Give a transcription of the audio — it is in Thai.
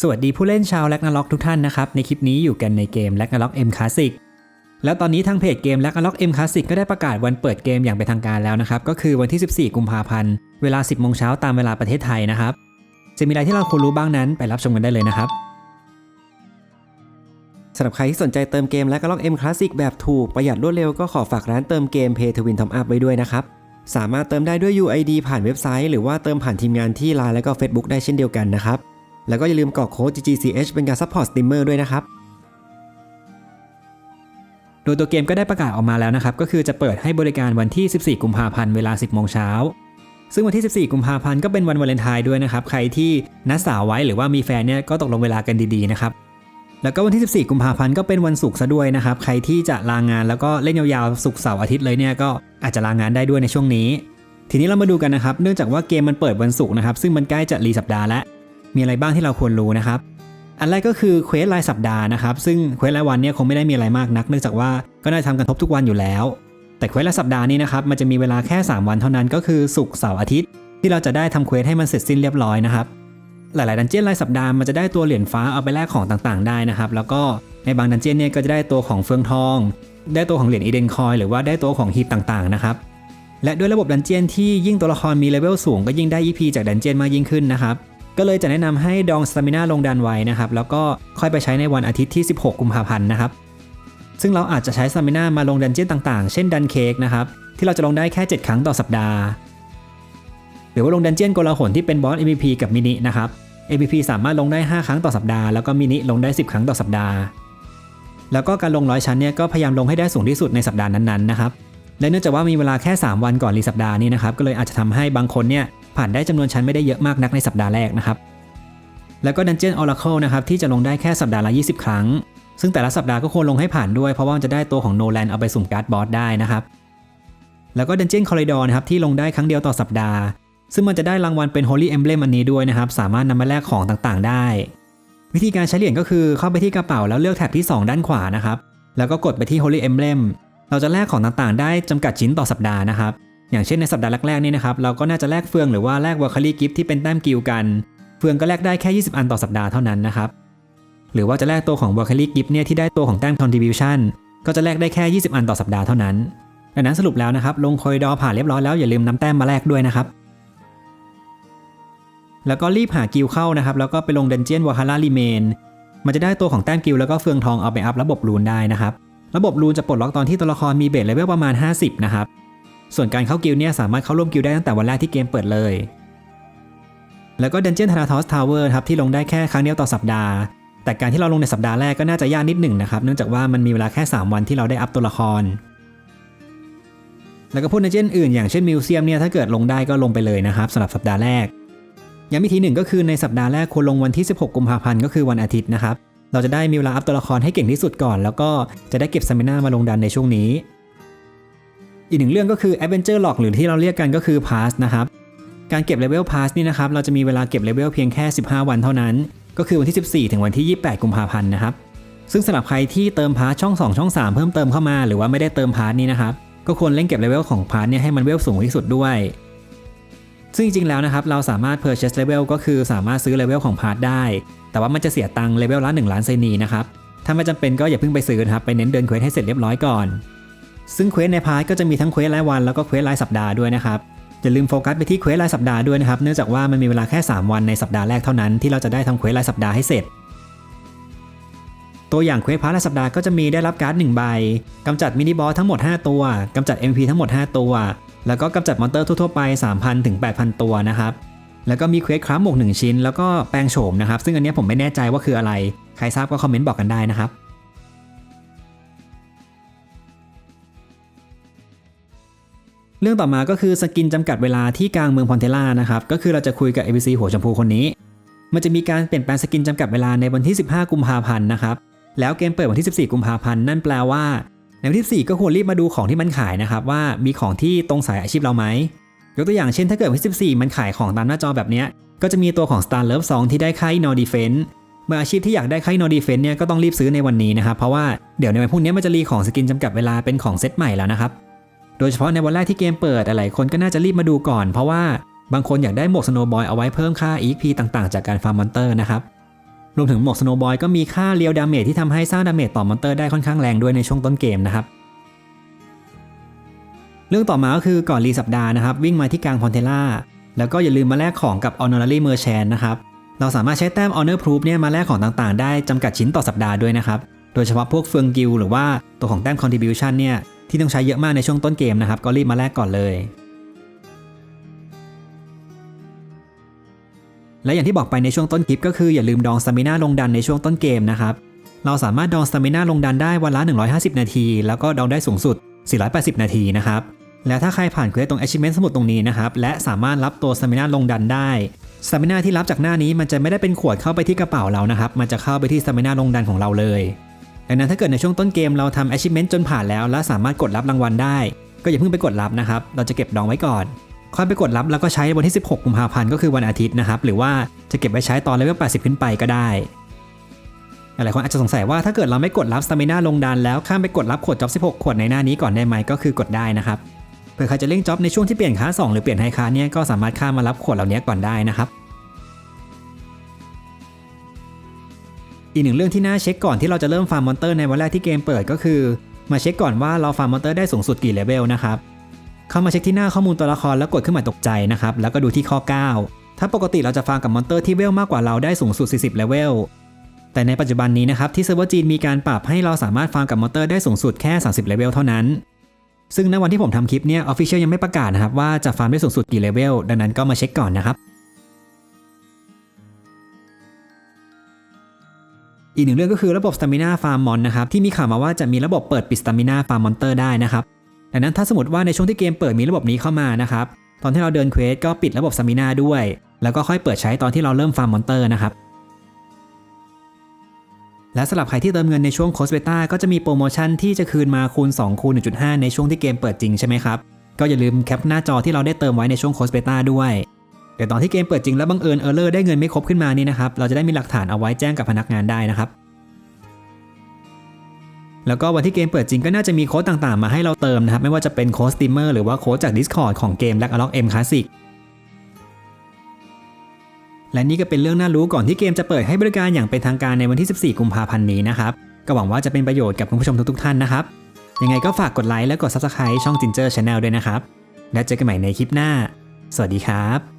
สวัสดีผู้เล่นชาวแลกนาล็อกทุกท่านนะครับ ในคลิปนี้อยู่กันในเกมแลกนาล็อก M Classic แล้วตอนนี้ทางเพจเกมแลกนาล็อก M Classic ก็ได้ประกาศวันเปิดเกมอย่างเป็นทางการแล้วนะครับ ก็คือวันที่ 14 กุมภาพันธ์ เวลา 10 โมงเช้าตามเวลาประเทศไทยนะครับ จะมีอะไรที่เราควรรู้บ้างนั้นไปรับชมกันได้เลยนะครับสำหรับใครที่สนใจเติมเกมและก็ล็อก M Classic แบบถูกประหยัดรวดเร็วก็ขอฝากร้านเติมเกม Pay to Win Top Up ไว้ด้วยนะครับ สามารถเติมได้ด้วย UID ผ่านเว็บไซต์ หรือว่าเติมผ่านทีมงานที่ Line และก็ Facebook ได้เช่นเดียวกันนะครับ แล้วก็อย่าลืมกรอกโค้ด GGCH เป็นการซัพพอร์ตสตรีมเมอร์ด้วยนะครับ โดยตัวเกมก็ได้ประกาศออกมาแล้วนะครับ ก็คือจะเปิดให้บริการวันที่ 14 กุมภาพันธ์เวลา 10 โมงเช้า ซึ่งวันที่ 14 กุมภาพันธ์ก็เป็นวันวาเลนไทน์ด้วยนะครับ ใครที่นัดสาวไว้หรือว่ามีแฟนเนี่ยก็ตกลงเวลากันดีๆนะครับ แล้วก็วันที่ 14 กุมภาพันธ์ก็เป็นวันศุกร์ซะด้วยนะครับ ใครที่จะลางงานแล้วก็เล่นยาวๆศุกร์เสาร์อาทิตย์เลยเนี่ยก็อาจจะลางงานได้ด้วยในช่วงนี้ ทีนี้เรามาดูกันนะครับ เนื่องจากว่าเกมมันเปิดวันศุกร์นะครับ ซึ่งมันใกล้จะรีสัปดาห์แล้ว มีอะไรบ้างที่เราควรรู้นะครับ อันแรกก็คือเควสรายสัปดาห์นะครับ ซึ่งเควสรายวันเนี่ยคงไม่ได้มีอะไรมากนัก เนื่องจากว่าก็ได้ทำกันทบทุกวันอยู่แล้ว แต่เควสรายสัปดาห์นี้นะครับมันจะมีเวลาแค่ 3 วันเท่านั้นก็คือศุกร์เสาร์อาทิตย์ ที่เราจะได้ทำเควสให้มันเสร็จสิ้นเรียบร้อยนะครับหลายๆดันเจี้ยนรายสัปดาห์มันจะได้ตัวเหรียญฟ้าเอาไปแลกของต่างๆ ได้นะครับ แล้วก็ในบางดันเจี้ยนเนี่ยก็จะได้ตัวของเฟืองทอง ได้ตัวของเหรียญอีเดนคอยหรือว่าได้ตัวของฮีทต่างๆนะครับและด้วยระบบดันเจียนที่ยิ่งตัวละครมีเลเวลสูงก็ยิ่งได้ EP จากดันเจียนมากยิ่งขึ้นนะครับ ก็เลยจะแนะนำให้ดองสตามินาลงดันไว้นะครับ แล้วก็ค่อยไปใช้ในวันอาทิตย์ที่ 16 กุมภาพันธ์นะครับ ซึ่งเราอาจจะใช้สตามินามาลงดันเจี้ยนต่างๆ เช่นดันเค้กนะครับ ที่เราจะลงได้แค่ 7 ครั้งต่อสัปดาห์ หรือว่าลงดันเจี้ยนโกลาหลที่เป็นบอส MVP กับมินินะครับ MVP สามารถลงได้ 5 ครั้งต่อสัปดาห์ แล้วก็มินิลงได้ 10 ครั้งต่อสัปดาห์ แล้วก็การลงร้อยชั้นเนี่ยก็พยายามลงให้ได้สูงที่สุดในสัปดาห์นั้นๆนะครับและเนื่องจากว่ามีเวลาแค่ 3 วันก่อนรีสัปดาห์นี้นะครับ ก็เลยอาจจะทำให้บางคนเนี่ย ผ่านได้จำนวนชั้นไม่ได้เยอะมากนักในสัปดาห์แรกนะครับ แล้วก็ Dungeon Oracle นะครับที่จะลงได้แค่สัปดาห์ละ 20 ครั้ง ซึ่งแต่ละสัปดาห์ก็ควรลงให้ผ่านด้วยเพราะว่ามันจะได้ตัวของโนแลนเอาไปสุ่มการ์ดบอสได้นะครับ แล้วก็ Dungeon Corridor นะครับที่ลงได้ครั้งเดียวต่อสัปดาห์ ซึ่งมันจะได้รางวัลเป็น Holy Emblem อันนี้ด้วยนะครับสามารถนำมาแลกของต่างๆ ได้ วิธีการใช้เหรียญก็คือเข้าไปที่กระเป๋าแล้วเลือกแถบที่ 2 ด้านขวานะครับแล้วก็กดไปที่ Holy Emblem เราจะแลกของต่างๆ ได้จำกัดชิ้นต่อสัปดาห์นะครับ อย่างเช่นในสัปดาห์แรกๆนี่นะครับเราก็น่าจะแลกเฟืองหรือว่าแลกวอลคารีกิฟที่เป็นแต้มกิลกัน เฟืองก็แลกได้แค่ 20 อันต่อสัปดาห์เท่านั้นนะครับหรือว่าจะแลกตัวของวอลคารีกิฟเนี่ยที่ได้ตัวของแต้ม contribution ก็จะแลกได้แค่ 20 อันต่อสัปดาห์เท่านั้นดังนั้นสรุปแล้วนะครับลงคอยดอผ่านเรียบร้อยแล้วอย่าลืมนำแต้มมาแลกด้วยนะครับแล้วก็รีบหากิลเข้านะครับแล้วก็ไปลงดันเจียนวาฮาร่ารีเมนมันจะได้ตัวของแต้มกิลแล้วก็เฟืองทองเอาไปอัพระบบรูนได้นะครับ ระบบรูนจะปลดล็อกตอนที่ตัวละครมีเบสเลเวลประมาณ 50 นะครับ ส่วนการเข้ากิลเนี่ยสามารถเข้าร่วมกิลได้ตั้งแต่วันแรกที่เกมเปิดเลย แล้วก็ดันเจียนทาราทอสทาวเวอร์ครับที่ลงได้แค่ครั้งเดียวต่อสัปดาห์ แต่การที่เราลงในสัปดาห์แรกก็น่าจะยากนิดหนึ่งนะครับเนื่องจากว่ามันมีเวลาแค่ 3 วันที่เราได้อัพตัวละคร แล้วก็พวกดันเจียนอื่นอย่างเช่นมิวเซียมเนี่ยถ้าเกิดลงได้ก็ลงไปเลยนะครับสำหรับสัปดาห์แรกย้ำอีกทีหนึ่งก็คือในสัปดาห์แรกควรลงวันที่ 16 กุมภาพันธ์ก็คือวันอาทิตย์นะครับ เราจะได้มีเวลาอัพตัวละครให้เก่งที่สุดก่อน แล้วก็จะได้เก็บสมินามาลงดันในช่วงนี้ อีกหนึ่งเรื่องก็คือ Adventure Log หรือที่เราเรียกกันก็คือ Pass นะครับ การเก็บเลเวล Pass นี่นะครับ เราจะมีเวลาเก็บเลเวลเพียงแค่ 15 วันเท่านั้น ก็คือวันที่ 14 ถึงวันที่ 28 กุมภาพันธ์นะครับ ซึ่งสำหรับใครที่เติมพาร์ทช่อง 2 ช่อง 3 เพิ่มเติมเข้ามา หรือว่าไม่ได้เติมพาร์ทนี้นะครับ ก็ควรเล่นเก็บเลเวลของพาร์ทเนี่ยให้มันเวลสูงที่สุดด้วย ซึ่งจริงๆแล้วนะครับ เราสามารถ purchase level ก็คือสามารถซื้อเลเวลของพาร์ทได้ แต่ว่ามันจะเสียตังค์เลเวลละ1ล้านไซนีนะครับ ถ้าไม่จำเป็นก็อย่าเพิ่งไปซื้อนะครับ ไปเน้นเดินเควสให้เสร็จเรียบร้อยก่อน ซึ่งเควสในพาร์ทก็จะมีทั้งเควสรายวันแล้วก็เควสรายสัปดาห์ด้วยนะครับอย่าลืมโฟกัสไปที่เควสรายสัปดาห์ด้วยนะครับเนื่องจากว่ามันมีเวลาแค่ 3 วันในสัปดาห์แรกเท่านั้นที่เราจะได้ทำเควสรายสัปดาห์ให้เสร็จ ตัวอย่างเควสพาร์ทรายสัปดาห์ก็จะมีได้รับการ์ด1ใบกำจัดมินิบอสทั้งหมด 5 ตัวกำจัด MP ทั้งหมด 5 ตัว แล้วก็กำจัดมอนเตอร์ทั่วๆไป 3,000ถึง8,000 ตัวนะครับแล้วก็มีเควสคราฟหมวก1ชิ้น แล้วก็แปลงโฉมนะครับซึ่งอันนี้ผมไม่แน่ใจว่าคืออะไร ใครทราบก็คอมเมนต์บอกกันได้นะครับ เรื่องต่อมาก็คือสกินจำกัดเวลาที่กลางเมืองพอนเทล่านะครับ ก็คือเราจะคุยกับ ABC หัวชมพูคนนี้ มันจะมีการเปลี่ยนแปลงสกินจำกัดเวลาในวันที่ 15 กุมภาพันธ์นะครับ แล้วเกมเปิดวันที่ 14 กุมภาพันธ์นั่นแปลว่า ในวันที่ 4 ก็ควรรีบมาดูของที่มันขายนะครับว่ามีของที่ตรงสายอาชีพเราไหมยกตัวอย่างเช่นถ้าเกิดวันที่14 มันขายของตามหน้าจอแบบนี้ก็จะมีตัวของ Star Love 2 ที่ได้ค่าย No Defense เมื่ออาชีพที่อยากได้ค่าย No Defense เนี่ยก็ต้องรีบซื้อในวันนี้นะครับเพราะว่าเดี๋ยวในวันพรุ่งนี้มันจะรีของสกินจำกัดเวลาเป็นของเซตใหม่แล้วนะครับ โดยเฉพาะในวันแรกที่เกมเปิดหลายคนก็น่าจะรีบมาดูก่อน เพราะว่าบางคนอยากได้หมวกสโนบอยเอาไว้เพิ่มค่า EXP ต่างๆ จากการฟาร์มมอนเตอร์นะครับ รวมถึงหมวกสโนบอยก็มีค่าเรียวดาเมจที่ทำให้สร้างดาเมจต่อมอนเตอร์ได้ค่อนข้างแรงด้วยในช่วงต้นเกมนะครับ เรื่องต่อมาก็คือก่อนรีสัปดาห์นะครับวิ่งมาที่กลางพอนเทล่าแล้วก็อย่าลืมมาแลกของกับ Honorary Merchant นะครับเราสามารถใช้แต้ม Honor Proof เนี่ยมาแลกของต่างๆ ได้จำกัดชิ้นต่อสัปดาห์ด้วยนะครับ โดยเฉพาะพวกเฟืองกิลหรือว่าตัวของแต้ม Contribution เนี่ย ที่ต้องใช้เยอะมากในช่วงต้นเกมนะครับ ก็รีบมาแลกก่อนเลย และอย่างที่บอกไปในช่วงต้นคลิปก็คืออย่าลืมดองสมิน่าลงดันในช่วงต้นเกมนะครับ เราสามารถดองสมิน่าลงดันได้วันละ 150 นาที แล้วก็ดองได้สูงสุด 480 นาทีนะครับ แล้วถ้าใครผ่านเควสตรง achievement สมุดตรงนี้นะครับ และสามารถรับตัวสมิน่าลงดันได้สมิน่าที่รับจากหน้านี้มันจะไม่ได้เป็นขวดเข้าไปที่กระเป๋าเรานะครับ มันจะเข้าไปที่สมิน่าลงดันของเราเลย ดังนั้นถ้าเกิดในช่วงต้นเกมเราทำ achievement จนผ่านแล้ว และสามารถกดรับรางวัลได้ ก็อย่าเพิ่งไปกดรับนะครับ เราจะเก็บดองไว้ก่อนค่อยไปกดรับแล้วก็ใช้วันที่ 16 กุมภาพันธ์ก็คือวันอาทิตย์นะครับ หรือว่าจะเก็บไว้ใช้ตอนเลเวล 80 ขึ้นไปก็ได้หลายคนอาจจะสงสัยว่าถ้าเกิดเราไม่กดรับสตามิน่าลงดันแล้วข้ามไปกดรับขวดจ็อบ 16 ขวดในหน้านี้ก่อนได้ไหมก็คือกดได้นะครับเผื่อใครจะเร่งจ็อบในช่วงที่เปลี่ยนค้า 2 หรือเปลี่ยนไฮค้าเนี่ยก็สามารถข้ามมารับขวดเหล่านี้ก่อนได้นะครับ อีกหนึ่งเรื่องที่น่าเช็คก่อนที่เราจะเริ่มฟาร์มมอนเตอร์ในวันแรกที่เกมเปิดก็คือ มาเช็คก่อนว่าเราฟาร์มมอนเตอร์ได้สูงสุดกี่เลเวลนะครับเข้ามาเช็คที่หน้าข้อมูลตัวละครแล้วกดขึ้นมาตกใจนะครับแล้วก็ดูที่ข้อ 9 ถ้าปกติเราจะฟาร์มกับมอนเตอร์ที่เวลมากกว่าเราได้สูงสุด 40เลเวลแต่ในปัจจุบันนี้นะครับที่เซิร์ฟเวอร์จีนมีการปรับให้เราสามารถฟาร์มกับมอนเตอร์ได้สูงสุดแค่ 30เลเวลเท่านั้น ซึ่งในวันที่ผมทำคลิปเนี่ยออฟฟิเชียลยังไม่ประกาศนะครับว่าจะฟาร์มได้สูงสุดกี่เลเวลดังนั้นก็มาเช็คก่อนนะครับ อีกหนึ่งเรื่องก็คือระบบ Stamina Farm Mon นะครับที่มีข่าวมาว่าจะมีระบบเปิดปิด Stamina Farm Monster ได้นะครับดังนั้นถ้าสมมติว่าในช่วงที่เกมเปิดมีระบบนี้เข้ามานะครับตอนที่เราเดินเควสก็ปิดระบบ Stamina ด้วย แล้วก็ค่อยเปิดใช้ตอนที่เราเริ่มฟาร์มมอนเตอร์นะครับและสำหรับใครที่เติมเงินในช่วงโคสเบต้าก็จะมีโปรโมชั่นที่จะคืนมาคูณ 2 คูณ 1.5 ในช่วงที่เกมเปิดจริงใช่ไหมครับ ก็อย่าลืมแคปหน้าจอที่เราได้เติมไว้ในช่วงโคสเบต้าด้วย เดี๋ยวตอนที่เกมเปิดจริงแล้วบังเอิญเออร์เลอร์ได้เงินไม่ครบขึ้นมานี่นะครับ เราจะได้มีหลักฐานเอาไว้แจ้งกับพนักงานได้นะครับ แล้วก็วันที่เกมเปิดจริงก็น่าจะมีโค้ดต่างๆ มาให้เราเติมนะครับ ไม่ว่าจะเป็นโค้ดสตรีมเมอร์หรือว่าโค้ดจาก Discord ของเกม Black Alloc M Classic และนี่ก็เป็นเรื่องน่ารู้ก่อนที่เกมจะเปิดให้บริการอย่างเป็นทางการในวันที่ 14 กุมภาพันธ์นี้นะครับ ก็หวังว่าจะเป็นประโยชน์กับคุณผู้ชมทุกๆท่านนะครับ ยังไงก็ฝากกดไลค์และกด Subscribe ช่อง Ginger Channel ด้วยนะครับ แล้วเจอกันใหม่ในคลิปหน้า สวัสดีครับ